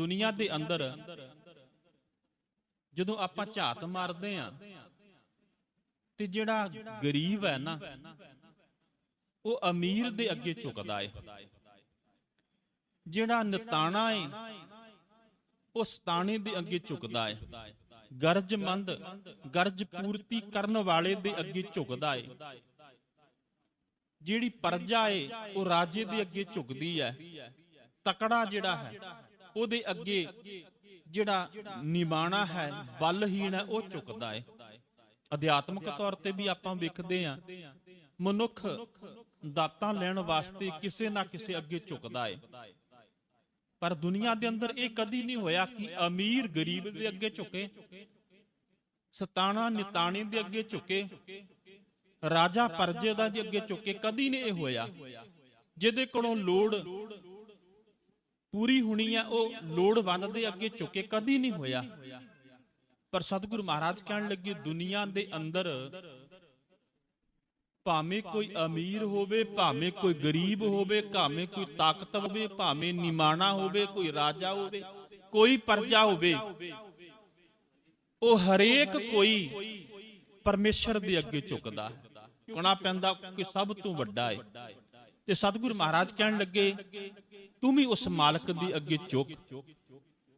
ਦੁਨੀਆ ਦੇ ਅੰਦਰ ਜਦੋਂ ਆਪਾਂ ਝਾਤ ਮਾਰਦੇ ਆ ਤੇ ਜਿਹੜਾ ਗਰੀਬ ਹੈ ਨਾ, ਉਹ ਅਮੀਰ ਦੇ ਅੱਗੇ ਝੁਕਦਾ ਏ। ਜਿਹੜਾ ਨਤਾਣਾ ਏ, ਉਹ ਸਤਾਣੇ ਦੇ ਅੱਗੇ ਝੁਕਦਾ ਏ। ਗਰਜਮੰਦ ਗਰਜ ਪੂਰਤੀ ਕਰਨ ਵਾਲੇ ਦੇ ਅੱਗੇ ਝੁਕਦਾ ਏ। ਜਿਹੜੀ ਪਰਜਾ ਏ, ਉਹ ਰਾਜੇ ਦੇ ਅੱਗੇ ਝੁਕਦੀ ਹੈ। ਤਕੜਾ ਜਿਹੜਾ ਹੈ ਉਹਦੇ ਅੱਗੇ ਜਿਹੜਾ ਨਿਮਾਣਾ ਹੈ, ਬਲਹੀਣ ਹੈ, ਉਹ ਝੁਕਦਾ ਹੈ। ਅਧਿਆਤਮਿਕ ਤੌਰ ਤੇ ਵੀ ਆਪਾਂ ਵੇਖਦੇ ਆ ਮਨੁੱਖ ਦਾਤਾਂ ਲੈਣ ਵਾਸਤੇ ਕਿਸੇ ਨਾ ਕਿਸੇ ਅੱਗੇ ਝੁਕਦਾ ਹੈ। ਪਰ ਦੁਨੀਆ ਦੇ ਅੰਦਰ ਇਹ ਕਦੀ ਨਹੀਂ ਹੋਇਆ ਕਿ ਅਮੀਰ ਗਰੀਬ ਦੇ ਅੱਗੇ ਝੁਕੇ, ਸਤਾਣਾ ਨਿਤਾਣੇ ਦੇ ਅੱਗੇ ਝੁਕੇ, ਰਾਜਾ ਪਰਜੇ ਦਾ ਦੇ ਅੱਗੇ ਝੁਕੇ, ਕਦੀ ਨਹੀਂ ਇਹ ਹੋਇਆ। ਜਿਹਦੇ ਕੋਲੋਂ ਲੋੜ ਪੂਰੀ ਹੋਣੀ ਆ, ਉਹ ਲੋੜਵੰਦ ਦੇ ਅੱਗੇ ਝੁਕੇ, ਕਦੀ ਨਹੀਂ ਹੋਇਆ। ਪਰ ਸਤਿਗੁਰੂ ਮਹਾਰਾਜ ਕਹਿਣ ਲੱਗੇ, ਦੁਨੀਆ ਦੇ ਅੰਦਰ ਭਾਵੇਂ ਕੋਈ ਅਮੀਰ ਹੋਵੇ, ਭਾਵੇਂ ਕੋਈ ਗਰੀਬ ਹੋਵੇ, ਭਾਵੇਂ ਕੋਈ ਤਾਕਤ ਹੋਵੇ, ਭਾਵੇਂ ਨਿਮਾਣਾ ਹੋਵੇ, ਕੋਈ ਰਾਜਾ ਹੋਵੇ, ਕੋਈ ਪਰਜਾ ਹੋਵੇ, ਉਹ ਹਰੇਕ ਕੋਈ ਪਰਮੇਸ਼ਰ ਦੇ ਅੱਗੇ ਝੁਕਦਾ ਹੈ। ਕਣਾ ਪੈਂਦਾ ਕਿ ਸਭ ਤੋਂ ਵੱਡਾ ਹੈ ਤੇ ਸਤਿਗੁਰੂ ਮਹਾਰਾਜ ਕਹਿਣ ਲੱਗੇ ਤੂੰ ਵੀ ਉਸ ਮਾਲਕ ਦੀ ਅੱਗੇ ਝੁਕ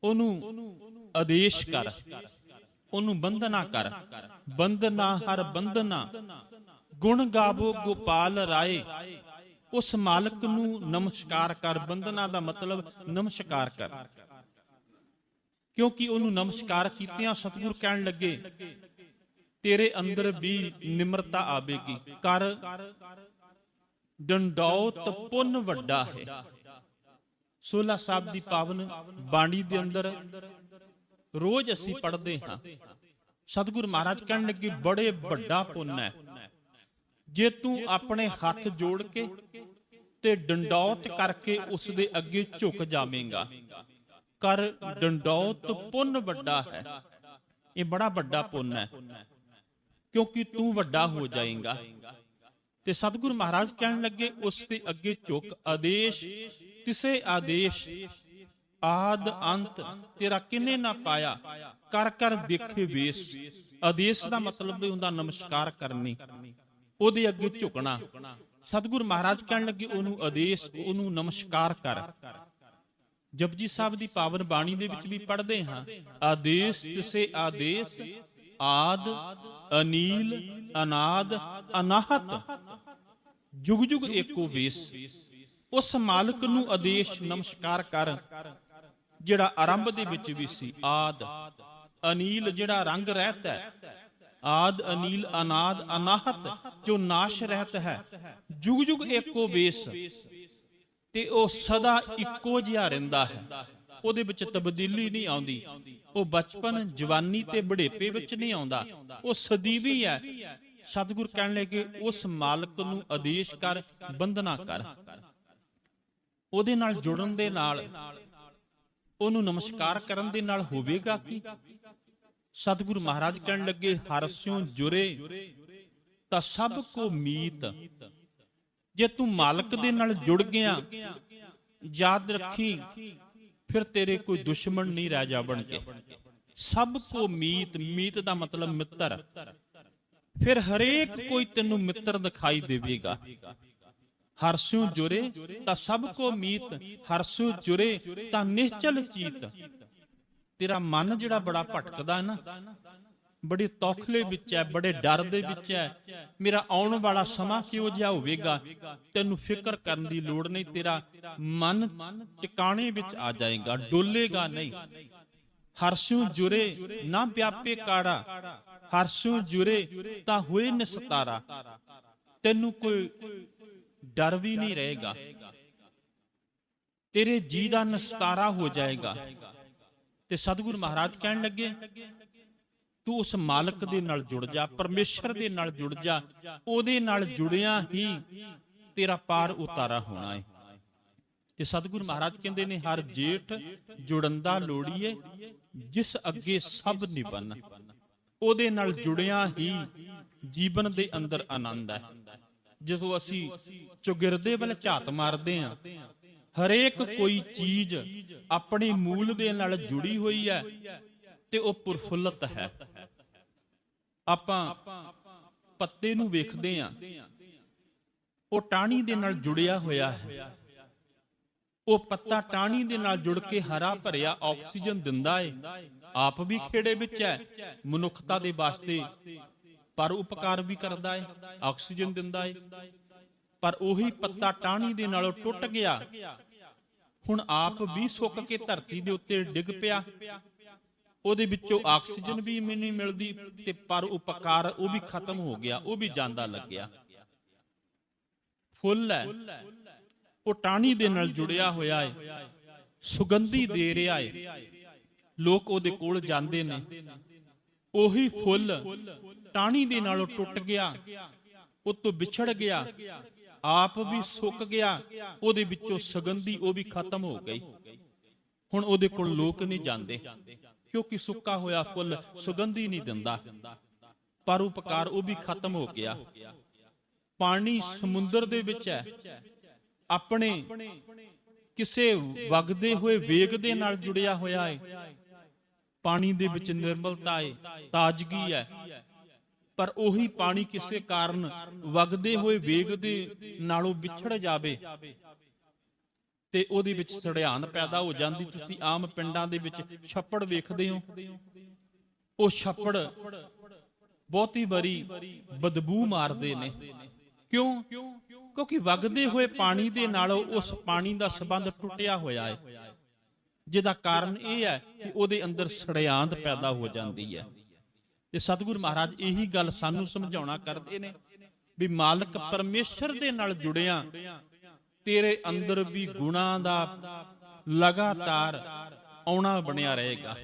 ਉਹਨੂੰ ਆਦੇਸ਼ ਕਰ। ਉਹਨੂੰ ਬੰਦਨਾ ਕਰ। ਬੰਦਨਾ ਹਰ ਬੰਦਨਾ ਗੁਣ ਗਾਵੋ ਗੋਪਾਲ ਰਾਏ। ਉਸ ਮਾਲਕ ਨੂੰ ਨਮਸਕਾਰ ਕਰ। ਬੰਦਨਾ ਦਾ ਮਤਲਬ ਨਮਸਕਾਰ ਕਰ। ਕਿਉਂਕਿ ਉਹਨੂੰ ਨਮਸਕਾਰ ਕੀਤਿਆਂ ਸਤਿਗੁਰ ਕਹਿਣ ਲੱਗੇ, ਤੇਰੇ ਅੰਦਰ ਵੀ ਨਿਮਰਤਾ ਆਵੇਗੀ। ਕਰ। ਡੰਡੌਤ ਪੁੰਨ ਵੱਡਾ ਹੈ। ਸੋਲਾ ਸਾਹਿਬ ਦੀ ਪਾਵਨ ਬਾਣੀ ਦੇ ਅੰਦਰ ਰੋਜ਼ ਅਸੀਂ ਪੜ੍ਹਦੇ ਹਾਂ। ਸਤਿਗੁਰ ਮਹਾਰਾਜ ਕਹਿਣ ਲੱਗੇ, ਬੜੇ ਵੱਡਾ ਪੁੰਨ ਹੈ। ਜੇ ਤੂੰ ਆਪਣੇ ਹੱਥ ਜੋੜ ਕੇ ਤੇ ਡੰਡੌਤ ਕਰਕੇ ਉਸ ਦੇ ਅੱਗੇ ਝੁਕ ਜਾਵੇਂਗਾ। ਕਰ ਡੰਡੌਤ ਪੁੰਨ ਵੱਡਾ ਹੈ। ਇਹ ਬੜਾ ਵੱਡਾ ਪੁੰਨ ਹੈ। ਕਿਉਂਕਿ ਤੂੰ ਵੱਡਾ ਹੋ ਜਾਏਗਾ। ਤੇ ਸਤਿਗੁਰੂ ਮਹਾਰਾਜ ਕਹਿਣ ਲੱਗੇ, ਉਸ ਦੇ ਅੱਗੇ ਝੁਕ ਆਦੇਸ਼, ਤਿਸੇ ਆਦੇਸ਼, ਆਦ ਅੰਤ, ਤੇਰਾ ਕਿੰਨੇ ਨਾ ਪਾਇਆ? ਕਰ ਕਰ, ਦੇਖੇ ਵੇਸ। ਆਦੇਸ਼ ਦਾ ਮਤਲਬ ਵੀ ਹੁੰਦਾ ਨਮਸਕਾਰ ਕਰਨੀ, ਉਹਦੇ ਅੱਗੇ ਝੁਕਣਾ। ਸਤਿਗੁਰੂ ਮਹਾਰਾਜ ਕਹਿਣ ਲੱਗੇ, ਉਹਨੂੰ ਆਦੇਸ਼, ਉਹਨੂੰ ਨਮਸਕਾਰ ਕਰ। ਜਪਜੀ ਸਾਹਿਬ ਦੀ ਪਾਵਨ ਬਾਣੀ ਦੇ ਵਿੱਚ ਵੀ ਪੜ੍ਹਦੇ ਹਾਂ, ਆਦੇਸ਼, ਤਿਸੇ ਆਦੇਸ਼, ਆਦ, ਅਨੀਲ, ਅਨਾਦ, ਅਨਾਹਤ। ਜੁਗ ਜੁਗ ਏਕੋ ਵੇਸ। ਉਸ ਮਾਲਕ ਨੂੰ ਆਦੇਸ਼ ਨਮਸਕਾਰ ਕਰ ਜਿਹੜਾ ਆਰੰਭ ਦੇ ਵਿੱਚ ਵੀ ਸੀ ਆਦ। ਅਨੀਲ ਜਿਹੜਾ ਰੰਗ ਰਹਿਤ ਹੈ ਆਦ ਅਨੀਲ ਅਨਾਦ ਅਨਾਹਤ ਜੋ ਨਾਸ਼ ਰਹਿਤ ਹੈ ਜੁਗ ਜੁਗ ਏਕੋ ਵੇਸ। ਤੇ ਉਹ ਸਦਾ ਇੱਕੋ ਜਿਹਾ ਰਹਿੰਦਾ ਹੈ। ਉਹਦੇ ਵਿੱਚ ਤਬਦੀਲੀ ਨਹੀਂ ਆਉਂਦੀ। ਉਹ ਬਚਪਨ ਜਵਾਨੀ ਤੇ ਬੁਢੇਪੇ ਵਿੱਚ ਨਹੀਂ ਆਉਂਦਾ। ਉਹ ਸਦੀਵੀ ਹੈ। ਸਤਿਗੁਰ ਕਹਿਣ ਲੱਗੇ ਉਸ ਮਾਲਕ ਨੂੰ ਆਦੇਸ਼ ਕਰ ਬੰਦਨਾ ਕਰ। ਉਹਦੇ ਨਾਲ ਜੁੜਨ ਦੇ ਨਾਲ, ਉਹਨੂੰ ਨਮਸਕਾਰ ਕਰਨ ਦੇ ਨਾਲ ਹੋਵੇਗਾ ਕੀ? ਸਤਿਗੁਰੂ ਮਹਾਰਾਜ ਕਹਿਣ ਲੱਗੇ ਹਰਸਿਓ ਜੁਰੇ, ਤਾਂ ਸਭ ਕੋ ਮੀਤ। ਜੇ ਤੂੰ ਮਾਲਕ ਦੇ ਨਾਲ ਜੁੜ ਗਿਆ, ਯਾਦ ਰੱਖੀ, ਫਿਰ ਤੇਰੇ ਕੋਈ ਦੁਸ਼ਮਣ ਨਹੀਂ ਰਹਿ ਜਾਵਣਗੇ ਸਭ ਕੋ ਮੀਤ ਮੀਤ ਦਾ ਮਤਲਬ ਮਿੱਤਰ। ਫਿਰ ਹਰੇਕ ਕੋਈ ਤੈਨੂੰ ਮਿੱਤਰ ਦਿਖਾਈ ਦੇਵੇਗਾ। ਹਰਸਿਓ ਜੁਰੇ ਤਾਂ ਸਭ ਕੋ ਮੀਤ ਹਰਸਿਓ ਜੁਰੇ ਤਾਂ ਨਿਹਚਲ ਚੀਤ। ਤੇਰਾ ਮਨ ਜਿਹੜਾ ਬੜਾ ਭਟਕਦਾ ਹੈ ਨਾ, ਬੜੀ ਤੌਖਲੇ ਵਿੱਚ ਹੈ ਬੜੇ ਡਰ ਦੇ ਵਿੱਚ ਹੈ ਮੇਰਾ ਆਉਣ ਵਾਲਾ ਸਮਾਂ ਕਿਹੋ ਜਿਹਾ ਹੋਵੇਗਾ? ਤੈਨੂੰ ਫਿਕਰ ਕਰਨ ਦੀ ਲੋੜ ਨਹੀਂ, ਤੇਰਾ ਮਨ ਟਿਕਾਣੇ ਵਿੱਚ ਆ ਜਾਏਗਾ, ਡੋਲੇਗਾ ਨਹੀਂ। ਹਰਸ਼ੂ ਜੁਰੇ ਨਾ ਪਿਆਪੇ ਕਾੜਾ ਹਰਸ਼ੂ ਜੁਰੇ ਤਾਂ ਹੋਏ ਨਸਤਾਰਾ ਤੈਨੂੰ ਕੋਈ ਡਰ ਵੀ ਨਹੀਂ ਰਹੇਗਾ। ਤੇਰੇ ਜੀ ਦਾ ਨਿਸਤਾਰਾ ਹੋ ਜਾਏਗਾ। ਤੇ ਸਤਿਗੁਰੂ ਮਹਾਰਾਜ ਕਹਿਣ ਲੱਗੇ, ਤੂੰ ਉਸ ਮਾਲਕ ਦੇ ਨਾਲ ਜੁੜ ਜਾ, ਪਰਮੇਸ਼ਰ ਦੇ ਨਾਲ ਜੁੜ ਜਾ, ਉਹਦੇ ਨਾਲ ਜੁੜਿਆ ਹੀ ਤੇਰਾ ਪਾਰ ਉਤਾਰਾ ਹੋਣਾ ਹੈ ਤੇ ਸਤਿਗੁਰੂ ਮਹਾਰਾਜ ਕਹਿੰਦੇ ਨੇ, ਹਰ ਜੇਠ ਜੁੜੰਦਾ ਲੋੜੀਏ, ਜਿਸ ਅੱਗੇ ਸਭ ਨਿਬਨ ਉਹਦੇ ਨਾਲ ਜੁੜਿਆ ਹੀ ਜੀਵਨ ਦੇ ਅੰਦਰ ਆਨੰਦ ਹੈ। ਜਦੋਂ ਅਸੀਂ ਚੁਗਿਰਦੇ ਵੱਲ ਝਾਤ ਮਾਰਦੇ ਆਂ ਹਰੇਕ ਕੋਈ ਚੀਜ਼ ਆਪਣੇ ਮੂਲ ਦੇ ਨਾਲ ਜੁੜੀ ਹੋਈ ਹੈ ਤੇ ਉਹ ਪ੍ਰਫੁੱਲਤ ਹੈ। ਆਪਾਂ ਪੱਤੇ ਨੂੰ ਵੇਖਦੇ ਹਾਂ, ਉਹ ਟਾਹਣੀ ਦੇ ਨਾਲ ਜੁੜਿਆ ਹੋਇਆ ਹੈ। ਉਹ ਪੱਤਾ ਟਾਹਣੀ ਦੇ ਨਾਲ ਜੁੜ ਕੇ ਹਰਾ ਭਰਿਆ ਆਕਸੀਜਨ ਦਿੰਦਾ ਏ। ਆਪ ਵੀ ਖੇੜੇ ਵਿੱਚ ਹੈ, ਮਨੁੱਖਤਾ ਦੇ ਵਾਸਤੇ। ਪਰ ਉਪਕਾਰ ਵੀ ਕਰਦਾ ਏ, ਆਕਸੀਜਨ ਦਿੰਦਾ ਏ। ਪਰ ਉਹੀ ਪੱਤਾ ਟਾਹਣੀ ਦੇ ਨਾਲੋਂ ਟੁੱਟ ਗਿਆ। ਹੁਣ ਆਪ ਵੀ ਸੁੱਕ ਕੇ ਧਰਤੀ ਦੇ ਉੱਤੇ ਡਿੱਗ ਪਿਆ। ਉਹਦੇ ਵਿੱਚੋਂ ਆਕਸੀਜਨ ਵੀ ਨਹੀਂ ਮਿਲਦੀ ਤੇ ਪਰ ਉਪਕਾਰ ਉਹ ਵੀ ਖਤਮ ਹੋ ਗਿਆ, ਉਹ ਵੀ ਜਾਂਦਾ ਲੱਗਿਆ। ਫੁੱਲ ਹੈ। ਉਹ ਟਾਣੀ ਦੇ ਨਾਲ ਜੁੜਿਆ ਹੋਇਆ ਹੈ ਸੁਗੰਧੀ ਦੇ ਰਿਹਾ ਹੈ ਲੋਕ ਉਹਦੇ ਕੋਲ ਜਾਂਦੇ ਨੇ। ਉਹੀ ਫੁੱਲ ਟਾਹਣੀ ਦੇ ਨਾਲੋਂ ਟੁੱਟ ਗਿਆ, ਉਹ ਤੋਂ ਵਿਛੜ ਗਿਆ, ਆਪ ਵੀ ਸੁੱਕ ਗਿਆ, ਉਹਦੇ ਵਿੱਚੋਂ ਸੁਗੰਧੀ ਉਹ ਵੀ ਖਤਮ ਹੋ ਗਈ। ਹੁਣ ਉਹਦੇ ਕੋਲ ਲੋਕ ਨਹੀਂ ਜਾਂਦੇ, ਕਿਉਂਕਿ ਸੁੱਕਾ ਹੋਇਆ ਫੁੱਲ ਸੁਗੰਧੀ ਨਹੀਂ ਦਿੰਦਾ। ਪਰ ਉਪਕਾਰ ਉਹ ਵੀ ਖਤਮ ਹੋ ਗਿਆ। ਪਾਣੀ ਸਮੁੰਦਰ ਦੇ ਵਿੱਚ ਹੈ। ਆਪਣੇ ਕਿਸੇ ਵਗਦੇ ਹੋਏ ਵੇਗ ਦੇ ਨਾਲ ਜੁੜਿਆ ਹੋਇਆ ਹੈ ਪਾਣੀ ਦੇ ਵਿੱਚ ਨਿਰਮਲਤਾ ਹੈ ਤਾਜ਼ਗੀ ਹੈ ਪਰ ਉਹੀ ਪਾਣੀ ਕਿਸੇ ਕਾਰਨ ਵਗਦੇ ਹੋਏ ਵੇਗ ਦੇ ਨਾਲੋਂ ਵਿਛੜ ਜਾਵੇ ਤੇ ਉਹਦੇ ਵਿੱਚ ਸੜਿਆਨ ਪੈਦਾ ਹੋ ਜਾਂਦੀ। ਤੁਸੀਂ ਆਮ ਪਿੰਡਾਂ ਦੇ ਵਿੱਚ ਛੱਪੜ ਵੇਖਦੇ ਹੋ। ਉਹ ਛੱਪੜ ਬਹੁਤੀ ਵਾਰੀ ਬਦਬੂ ਮਾਰਦੇ ਨੇ। ਕਿਉਂ? ਕਿਉਂਕਿ ਵਗਦੇ ਹੋਏ ਪਾਣੀ ਦੇ ਨਾਲ ਉਸ ਪਾਣੀ ਦਾ ਸਬੰਧ ਟੁੱਟਿਆ ਹੋਇਆ ਹੈ। ਜਿਹਦਾ ਕਾਰਨ ਇਹ ਹੈ ਕਿ ਉਹਦੇ ਅੰਦਰ ਸੜਿਆਂਦ ਪੈਦਾ ਹੋ ਜਾਂਦੀ ਹੈ। ਤੇ ਸਤਿਗੁਰ ਮਹਾਰਾਜ ਇਹੀ ਗੱਲ ਸਾਨੂੰ ਸਮਝਾਉਣਾ ਕਰਦੇ ਨੇ ਵੀ ਮਾਲਕ ਪਰਮੇਸ਼ਰ ਦੇ ਨਾਲ ਜੁੜਿਆ, ਤੇਰੇ ਅੰਦਰ ਵੀ ਗੁਣਾ ਦਾ ਲਗਾਤਾਰ ਆਉਣਾ ਬਣਿਆ ਰਹੇਗਾ।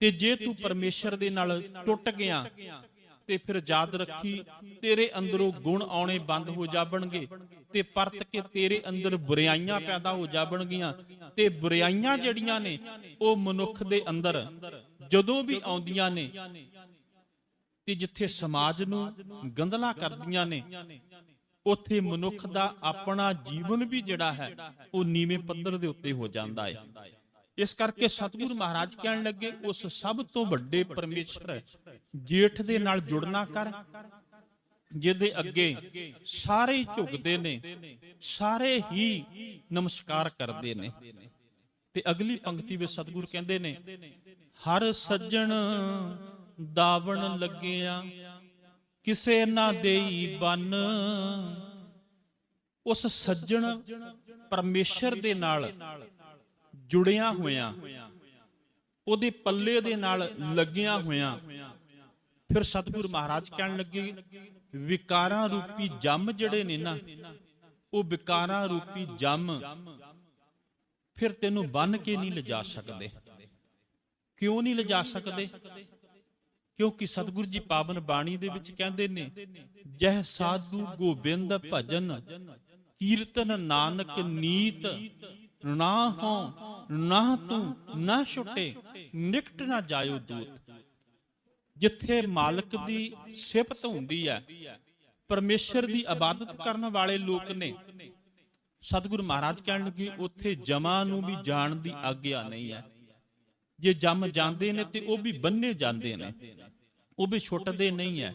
ਤੇ ਜੇ ਤੂੰ ਪਰਮੇਸ਼ਰ ਦੇ ਨਾਲ ਟੁੱਟ ਗਿਆ ਤੇ ਫਿਰ ਯਾਦ ਰੱਖੀ, ਤੇਰੇ ਅੰਦਰੋਂ ਗੁਣ ਆਉਣੇ ਬੰਦ ਹੋ ਜਾਣਗੇ ਤੇ ਪਰਤ ਕੇ ਤੇਰੇ ਅੰਦਰ ਬੁਰਾਈਆਂ ਪੈਦਾ ਹੋ ਜਾਣਗੀਆਂ ਤੇ ਬੁਰਾਈਆਂ ਜਿਹੜੀਆਂ ਨੇ ਉਹ ਮਨੁੱਖ ਦੇ ਅੰਦਰ ਜਦੋਂ ਵੀ ਆਉਂਦੀਆਂ ਨੇ ਤੇ ਜਿੱਥੇ ਸਮਾਜ ਨੂੰ ਗੰਦਲਾ ਕਰਦੀਆਂ ਨੇ, ਉੱਥੇ ਮਨੁੱਖ ਦਾ ਆਪਣਾ ਜੀਵਨ ਵੀ ਜਿਹੜਾ ਹੈ, ਉਹ ਨੀਵੇਂ ਪੱਧਰ ਦੇ ਉੱਤੇ ਹੋ ਜਾਂਦਾ ਹੈ ਇਸ ਕਰਕੇ ਸਤਿਗੁਰੂ ਮਹਾਰਾਜ ਕਹਿਣ ਲੱਗੇ ਉਸ ਸਭ ਤੋਂ ਵੱਡੇ ਪਰਮੇਸ਼ਰ ਜੇਠ ਦੇ ਨਾਲ ਜੁੜਨਾ ਕਰ ਜਿਹਦੇ ਅੱਗੇ ਸਾਰੇ ਝੁਕਦੇ ਨੇ ਸਾਰੇ ਹੀ ਨਮਸਕਾਰ ਕਰਦੇ ਨੇ। ਤੇ ਅਗਲੀ ਪੰਕਤੀ ਵਿੱਚ ਸਤਿਗੁਰ ਕਹਿੰਦੇ ਨੇ ਹਰ ਸੱਜਣ ਦਾਵਣ ਲੱਗਿਆ ਕਿਸੇ ਨਾ ਦੇਈ ਬੰਨ। ਉਸ ਸੱਜਣ ਪਰਮੇਸ਼ਰ ਦੇ ਨਾਲ ਜੁੜਿਆ ਹੋਇਆ, ਉਹਦੇ ਪੱਲੇ ਦੇ ਨਾਲ ਲੱਗਿਆ ਹੋਇਆ। ਫਿਰ ਸਤਿਗੁਰ ਮਹਾਰਾਜ ਕਹਿਣ ਲੱਗੇ, ਵਿਕਾਰਾਂ ਰੂਪੀ ਜੰਮ ਜਿਹੜੇ ਨੇ ਨਾ, ਉਹ ਵਿਕਾਰਾਂ ਰੂਪੀ ਜੰਮ। ਫਿਰ ਤੈਨੂੰ ਬੰਨ ਕੇ ਨਹੀਂ ਲਿਜਾ ਸਕਦੇ। ਕਿਉਂ ਨਹੀਂ ਲਿਜਾ ਸਕਦੇ? ਕਿਉਂਕਿ ਸਤਿਗੁਰੂ ਜੀ ਪਾਵਨ ਬਾਣੀ ਦੇ ਵਿੱਚ ਕਹਿੰਦੇ ਨੇ, ਜਹ ਸਾਧੂ ਗੋਬਿੰਦ ਭਜਨ ਕੀਰਤਨ ਨਾਨਕ ਨੀਤ ਨਾ ਹੋ, ਨਾ ਤੂੰ, ਨਾ ਛੁੱਟੇ, ਨਿਕਟ ਨਾ ਜਾਇਓ ਦੂਤ। ਜਿੱਥੇ ਮਾਲਕ ਦੀ ਸਿਫਤ ਹੁੰਦੀ ਹੈ, ਪਰਮੇਸ਼ਰ ਦੀ ਇਬਾਦਤ ਕਰਨ ਵਾਲੇ ਲੋਕ ਨੇ। ਸਤਿਗੁਰੂ ਮਹਾਰਾਜ ਕਹਿਣ ਲੱਗੇ, ਉੱਥੇ ਜਮਾ ਨੂੰ ਵੀ ਜਾਣ ਦੀ ਆਗਿਆ ਨਹੀਂ ਹੈ। ਜੇ ਜੰਮ ਜਾਂਦੇ ਨੇ ਤੇ ਉਹ ਵੀ ਬੰਨੇ ਜਾਂਦੇ ਨੇ। ਉਹ ਵੀ ਛੁੱਟਦੇ ਨਹੀਂ ਹੈ।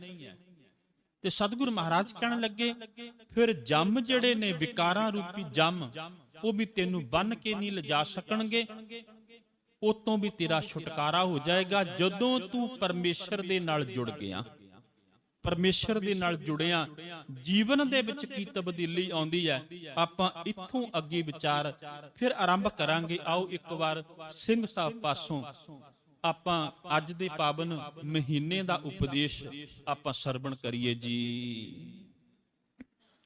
ਤੇ ਸਤਿਗੁਰੂ ਮਹਾਰਾਜ ਕਹਿਣ ਲੱਗੇ, ਫਿਰ ਜੰਮ ਜਿਹੜੇ ਨੇ, ਵਿਕਾਰਾਂ ਰੂਪੀ ਜੰਮ ਉਹ ਵੀ ਤੈਨੂੰ ਬੰਨ ਕੇ ਨਹੀਂ ਲਿਜਾ ਸਕਣਗੇ, ਉਤੋਂ ਵੀ ਤੇਰਾ ਛੁਟਕਾਰਾ ਹੋ ਜਾਏਗਾ ਜਦੋਂ ਤੂੰ ਪਰਮੇਸ਼ਰ ਦੇ ਨਾਲ ਜੁੜ ਗਿਆ। ਪਰਮੇਸ਼ਰ ਦੇ ਨਾਲ ਜੁੜਿਆ, ਜੀਵਨ ਦੇ ਵਿੱਚ ਕੀ ਤਬਦੀਲੀ ਆਉਂਦੀ ਹੈ, ਆਪਾਂ ਇੱਥੋਂ ਅੱਗੇ ਵਿਚਾਰ ਫਿਰ ਆਰੰਭ ਕਰਾਂਗੇ। ਆਓ ਇੱਕ ਵਾਰ ਸਿੰਘ ਸਾਹਿਬ ਪਾਸੋਂ ਆਪਾਂ ਅੱਜ ਦੇ ਪਾਵਨ ਮਹੀਨੇ ਦਾ ਉਪਦੇਸ਼ ਆਪਾਂ ਸਰਵਣ ਕਰੀਏ ਜੀ।